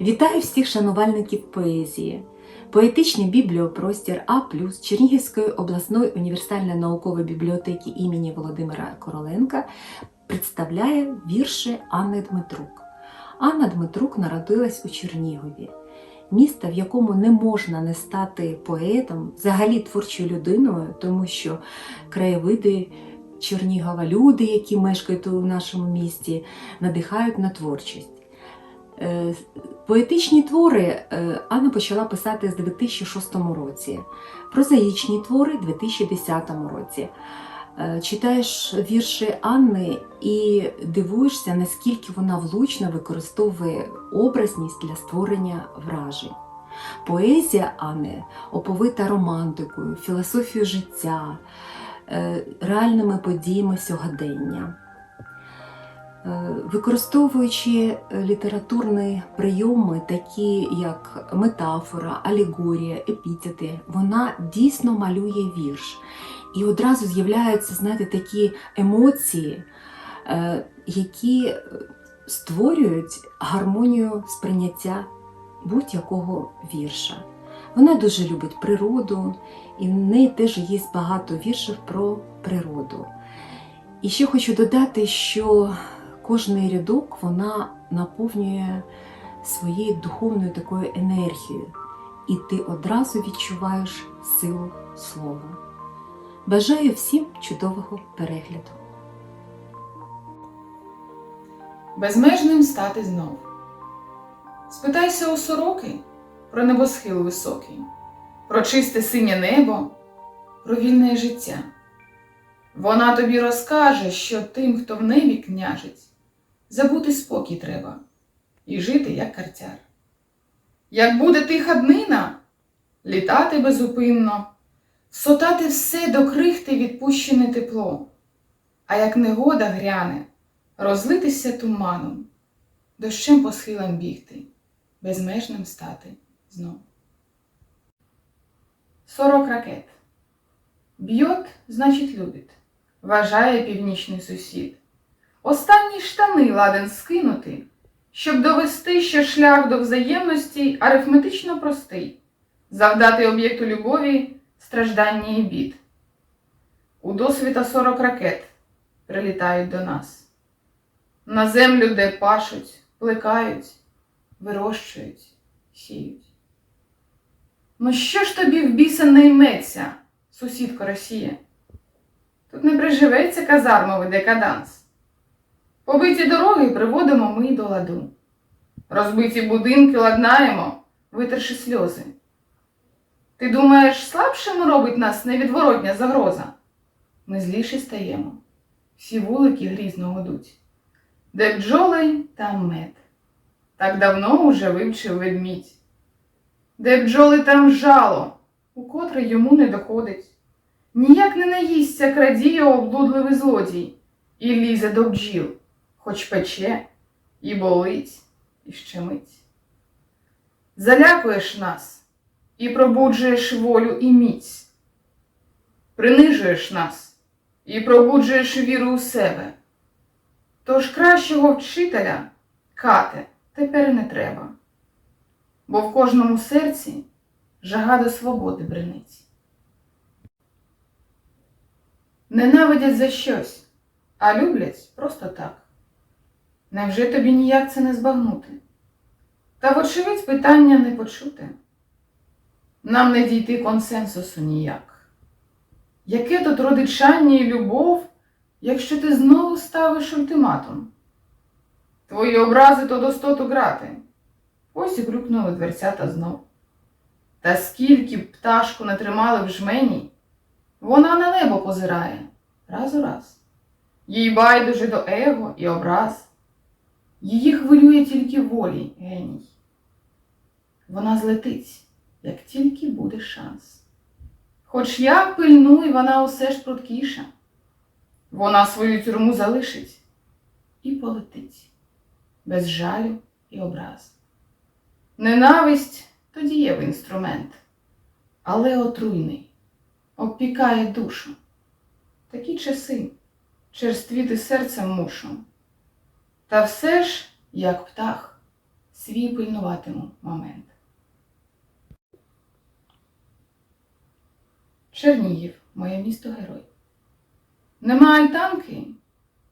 Вітаю всіх шанувальників поезії. Поетичний бібліопростір А Чернігівської обласної універсальної наукової бібліотеки імені Володимира Короленка представляє вірші Анни Дмитрук. Анна Дмитрук народилась у Чернігові, міста, в якому не можна не стати поетом, взагалі творчою людиною, тому що краєвиди Чернігова, люди, які мешкають у нашому місті, надихають на творчість. Е, Поетичні твори е, Анна почала писати з 2006 році, прозаїчні твори у 2010 році. Е, Читаєш вірші Анни і дивуєшся, наскільки вона влучно використовує образність для створення вражень. Поезія Анни оповита романтикою, філософією життя, реальними подіями сьогодення. Е, Використовуючи літературні прийоми, такі як метафора, алегорія, епітети, вона дійсно малює вірш. І одразу з'являються, знаєте, такі емоції, е, які створюють гармонію сприйняття будь-якого вірша. Вона дуже любить природу, і в неї теж є багато віршів про природу. І ще хочу додати, що кожний рядок вона наповнює своєю духовною такою енергією, і ти одразу відчуваєш силу слова. Бажаю всім чудового перегляду. безмежним стати знов. Спитайся у сороки про небосхил високий, про чисте синє небо, про вільне життя. Вона тобі розкаже, що тим, хто в небі княжить, забути спокій треба і жити, як картяр. Як буде тиха днина, літати безупинно, сотати все до крихти відпущене тепло, а як негода гряне, розлитися туманом, дощем по схилам бігти, безмежним стати знов. Сорок ракет. Б'єт, значить, любить, вважає північний сусід. Останні штани ладен скинути, щоб довести, що шлях до взаємності арифметично простий, завдати об'єкту любові страждання і бід. У досвіта сорок ракет прилітають до нас. На землю, де пашуть, плекають, вирощують, сіють. Ну що ж тобі в біса не йметься, сусідко Росія? Тут не приживеться казармовий декаданс. Побиті дороги приводимо ми до ладу. Розбиті будинки ладнаємо, витерши сльози. Ти думаєш, слабшими робить нас невідворотня загроза? Ми зліші стаємо, всі вулики грізно годуть. Де бджоли, там мед. Так давно уже вивчив ведмідь. Де бджоли, там жало, укотре йому не доходить. Ніяк не наїсться крадіє облудливий злодій і лізе до бджіл, хоч пече, і болить, і щемить. Залякуєш нас і пробуджуєш волю і міць, принижуєш нас і пробуджуєш віру у себе. Тож кращого вчителя, кате, тепер не треба, бо в кожному серці жага до свободи бренить. Ненавидять за щось, а люблять просто так. Невже тобі ніяк це не збагнути? Та, вочевидь, питання не почути. Нам не дійти консенсусу ніяк. Яке тут родичання і любов, якщо ти знову ставиш ультиматум? Твої образи то достоту грати. Ось і грюкнули дверцята знов. Та скільки б пташку не тримали в жмені, вона на небо позирає раз у раз. Їй байдуже до его і образ. Її хвилює тільки волі, геній. Вона злетить, як тільки буде шанс. Хоч як пильнуй, вона усе ж пруткіша. Вона свою тюрму залишить і полетить без жалю і образ. Ненависть то дієвий інструмент, але отруйний, обпікає душу. Такі часи черствіти серцем мушу. Та все ж, як птах, свій пильнуватиму момент. Чернігів, моє місто герой. Нема альтанки,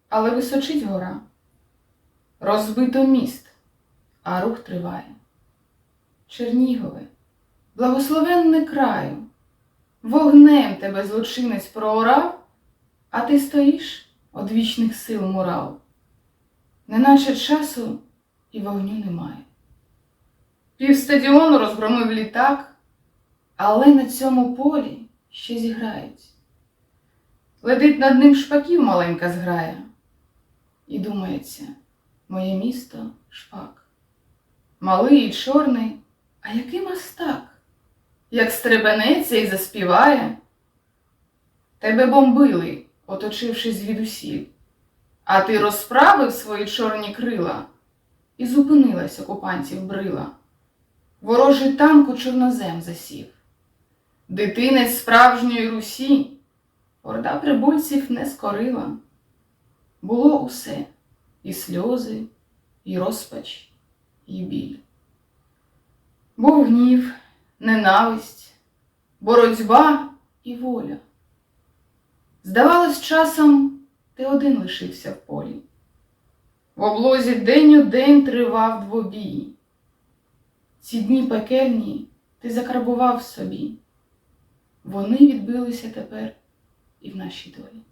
але височить гора. Розбито міст, а рух триває. Чернігове, благословенне краю, вогнем тебе злочинець проорав, а ти стоїш од вічних сил мурал, неначе часу і вогню немає. Пів стадіону розгромив літак, але на цьому полі ще зіграють. Летить над ним шпаків маленька зграя, і думається, моє місто шпак. Малий і чорний, а який мастак, як стребенеться і заспіває. Тебе бомбили, оточивши звідусіль, а ти розправив свої чорні крила і зупинилась окупантів брила. Ворожий танк у чорнозем засів. Дитинець справжньої Русі, орда прибульців не скорила. Було усе і сльози, і розпач, і біль. Був гнів, ненависть, боротьба і воля. Здавалось, часом ти один лишився в полі. В облозі день у день тривав двобій. Ці дні пекельні ти закарбував собі. Вони відбилися тепер і в нашій долі.